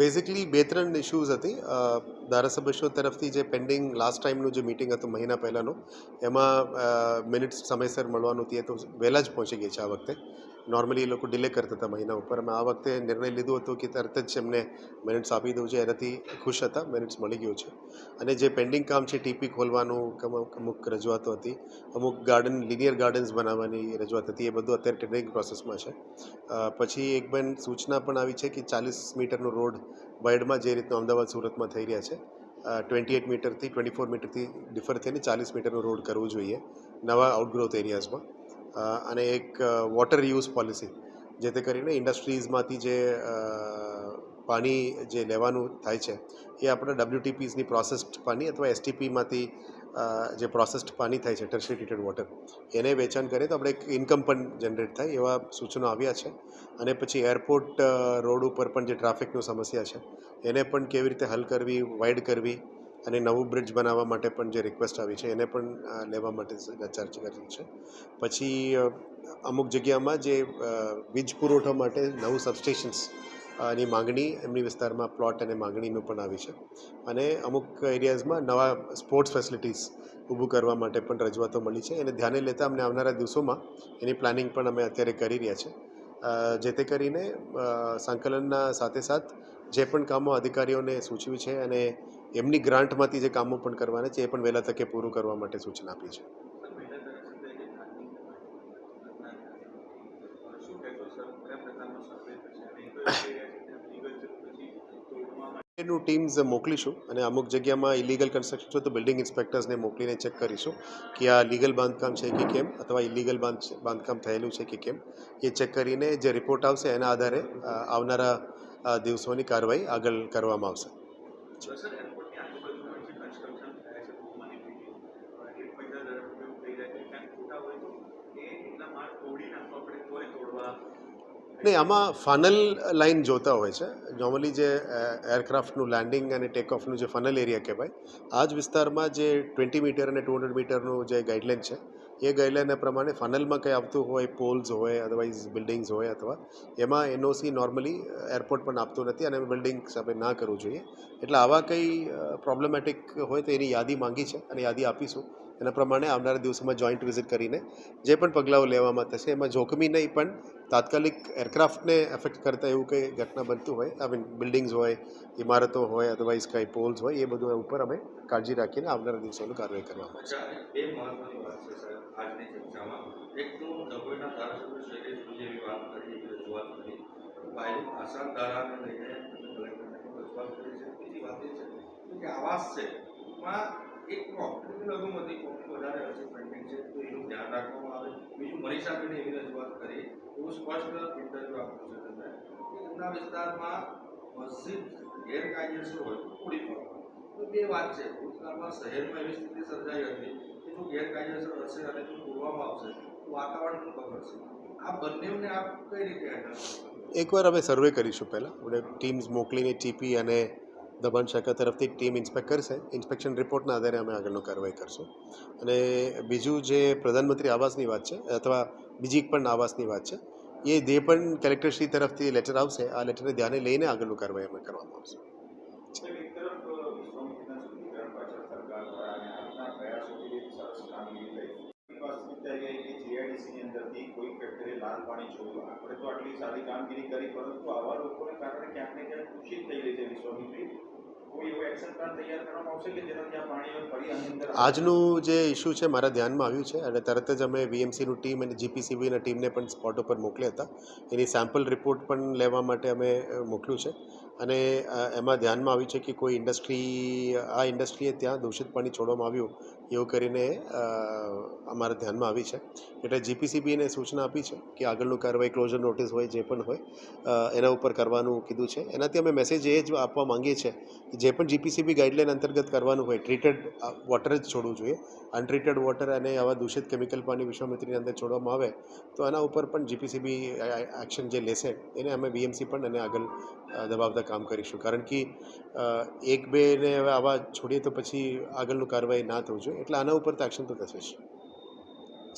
Basically બે ત્રણ issues હતી. ધારાસભ્યશ્રીઓ તરફથી જે પેન્ડિંગ લાસ્ટ ટાઈમનું જે મિટિંગ હતું મહિના પહેલાંનું, એમાં મિનિટ્સ સમયસર મળવાનું હતી. એ તો વહેલા જ પહોંચી ગઈ છે આ વખતે. નોર્મલી એ લોકો ડિલે કરતા હતા મહિના ઉપર. અમે આ વખતે નિર્ણય લીધો હતો કે તરત જ એમને મેરિટ્સ આપી દઉં છે, એનાથી ખુશ હતા મેરિટ્સ મળી ગયું છે. અને જે પેન્ડિંગ કામ છે ટીપી ખોલવાનું અમુક રજૂઆતો હતી, અમુક ગાર્ડન લિનિયર ગાર્ડન્સ બનાવવાની રજૂઆત હતી, એ બધું અત્યારે ટેન્ડરિંગ પ્રોસેસમાં છે. પછી એક બેન સૂચના પણ આવી છે કે ચાલીસ મીટરનો રોડ વાઇડમાં જે રીતનું અમદાવાદ, સુરતમાં થઈ રહ્યા છે ટ્વેન્ટી એટ મીટરથી ટ્વેન્ટી ફોર મીટરથી ડિફર થઈને ચાલીસ મીટરનો રોડ કરવું જોઈએ, નવા આઉટગ્રોથ એરિયાઝમાં અને એક વોટર યુઝ પોલિસી જે કરીને ઇન્ડસ્ટ્રીઝમાંથી જે પાણી જે લેવાનું થાય છે, એ આપણે ડબલ્યુટીપીસની પ્રોસેસ્ડ પાણી અથવા એસટીપીમાંથી જે પ્રોસેસ્ડ પાણી થાય છે ટર્શરી ટ્રીટેડ વોટર એને વેચાણ કરીએ તો આપણે એક ઇન્કમ પણ જનરેટ થાય એવા સૂચનો આવ્યા છે. અને પછી એરપોર્ટ રોડ ઉપર પણ જે ટ્રાફિકની સમસ્યા છે, એને પણ કેવી રીતે હલ કરવી વાઇડ કરવી અને નવું બ્રિજ બનાવવા માટે પણ જે રિક્વેસ્ટ આવી છે, એને પણ લેવા માટે ચર્ચા કરી છે. પછી અમુક જગ્યામાં જે વીજ પુરવઠા માટે નવું સબસ્ટેશન્સની માંગણી, એમની વિસ્તારમાં પ્લોટ અને માંગણીનું પણ આવી છે. અને અમુક એરિયાઝમાં નવા સ્પોર્ટ્સ ફેસિલિટીઝ ઊભું કરવા માટે પણ રજૂઆતો મળી છે. એને ધ્યાને લેતા અમને આવનારા દિવસોમાં એની પ્લાનિંગ પણ અમે અત્યારે કરી રહ્યા છે. જે તે કરીને સંકલનના સાથે સાથ જે પણ કામો અધિકારીઓને સૂચવ્યું છે અને એમની ગ્રાન્ટમાંથી જે કામો પણ કરવાના છે, એ પણ વહેલા તકે પૂરું કરવા માટે સૂચના આપી છે. એનું ટીમ્સ મોકલીશું અને અમુક જગ્યામાં ઇલીગલ કન્સ્ટ્રક્શન છે તો બિલ્ડિંગ ઇન્સ્પેક્ટર્સને મોકલીને ચેક કરીશું કે આ લીગલ બાંધકામ છે કે કેમ અથવા ઇલીગલ બાંધકામ થયેલું છે કે કેમ. એ ચેક કરીને જે રિપોર્ટ આવશે એના આધારે આવનારા દિવસોની કાર્યવાહી આગળ કરવામાં આવશે સર એરપોર્ટની આજુબાજુમાં જે કન્સ્ટ્રક્શન થયા છે બહુમાની બિલ્ડિંગ એક પૈસા ઝડપ એવું થઈ જાય કે ક્યાંક ખોટા હોય તો એ એટલા માળ તોડી નાખવા પડે તોય તોડવા નહીં, આમાં ફનલ લાઇન જોતા હોય છે. નોર્મલી જે એરક્રાફ્ટનું લેન્ડિંગ અને ટેક ઓફનું જે ફનલ એરિયા કહેવાય, આ જ વિસ્તારમાં જે ટ્વેન્ટી મીટર અને ટુ હંડ્રેડ મીટરનું જે ગાઈડલાઇન છે, એ ગાઈડલાઇન પ્રમાણે ફનલમાં કંઈ આવતું હોય પોલ્સ હોય અદરવાઇઝ બિલ્ડિંગ્સ હોય અથવા એમાં એનઓસી નોર્મલી એરપોર્ટ પણ આપતું નથી અને બિલ્ડિંગ આપણે ના કરવું જોઈએ. એટલે આવા કંઈ પ્રોબ્લેમેટિક હોય તો એની યાદી માંગી છે અને યાદી આપીશું. એના પ્રમાણે આવનારા દિવસોમાં જોઈન્ટ વિઝિટ કરીને જે પણ પગલાઓ લેવામાં થશે, એમાં જોખમી નહીં, પણ તાત્કાલિક એરક્રાફ્ટને એફેક્ટ કરતા એવું કંઈ ઘટના બનતું હોય આઈ મીન બિલ્ડિંગ્સ હોય, ઇમારતો હોય અદરવાઇઝ કંઈ પોલ્સ હોય, એ બધું ઉપર અમે કાળજી રાખીને આવનારા દિવસોનું કાર્યવાહી કરવામાં આવશે આવાસ છે એક કોમ્પ્યુટર લઘુમતી કોમ વધારે હશે પેન્ડિંગ છે, તો એનું ધ્યાન રાખવામાં આવે. બીજું મનીષાબેને એવી રજૂઆત કરી, એવું સ્પષ્ટ ઇન્ટરવ્યુ આપ્યું છે તમને, કે એમના વિસ્તારમાં મસ્જિદ ગેરકાયદેસર હોય તો તોડી તો બે વાત છે ભૂતકાળમાં શહેરમાં એવી સ્થિતિ સર્જાઈ હતી કે જો ગેરકાયદેસર હશે અને જો તોડવામાં આવશે, તો વાતાવરણ પણ બગડશે. આ બંનેને આપ કઈ રીતે હેન્ડલ એકવાર અમે સર્વે કરીશું પહેલાં. ટીમ્સ મોકલીને ટીપી અને દબાણ શાખા તરફથી ટીમ ઇન્સ્પેક્ટ કરશે ઇન્સ્પેક્શન રિપોર્ટના આધારે અમે આગળનું કાર્યવાહી કરશું. અને બીજું જે પ્રધાનમંત્રી આવાસની વાત છે, અથવા બીજી પણ આવાસની વાત છે, એ જે પણ કલેક્ટરશ્રી તરફથી લેટર આવશે, આ લેટરને ધ્યાને લઈને આગળનું કાર્યવાહી અમે કરવામાં આવશે. આપણે તો આટલી સારી કામગીરી કરી, પરંતુ આવા લોકોને કારણે ક્યાંક ને ક્યાંક દૂષિત થઈ રહી છે વિશ્વામિત્રી આજનું જે ઇસ્યુ છે મારા ધ્યાનમાં આવ્યું છે અને તરત જ અમે વીએમસીનું ટીમ અને જીપીસીબીના ટીમને પણ સ્પોટ ઉપર મોકલ્યા હતા. એની સેમ્પલ રિપોર્ટ પણ લેવા માટે અમે મોકલ્યું છે. અને એમાં ધ્યાનમાં આવ્યું છે કે કોઈ ઇન્ડસ્ટ્રી આ ઇન્ડસ્ટ્રીએ ત્યાં દૂષિત પાણી છોડવામાં આવ્યું એવું કરીને અમારા ધ્યાનમાં આવી છે. એટલે જીપીસીબીને સૂચના આપી છે કે આગળનું કાર્યવાહી ક્લોઝર નોટિસ હોય જે પણ હોય એના ઉપર કરવાનું કીધું છે. એનાથી અમે મેસેજ એ જ આપવા માંગીએ છીએ કે જે પણ જીપીસીબી ગાઈડલાઇન અંતર્ગત કરવાનું હોય ટ્રીટેડ વોટર જ છોડવું જોઈએ. અનટ્રીટેડ વોટર અને આવા દૂષિત કેમિકલ પાણી વિશ્વામિત્રીની અંદર છોડવામાં આવે તો આના ઉપર પણ જીપીસીબી એક્શન જે લેશે એને અમે વીએમસી પણ અને આગળ અ, દબાવતા કામ કરીશું. કારણ કે એક બે ને હવે આવા છોડીએ તો પછી આગળનું કાર્યવાહી ના થવું જોઈએ. એટલે આના ઉપર તો એક્શન તો થશે જ.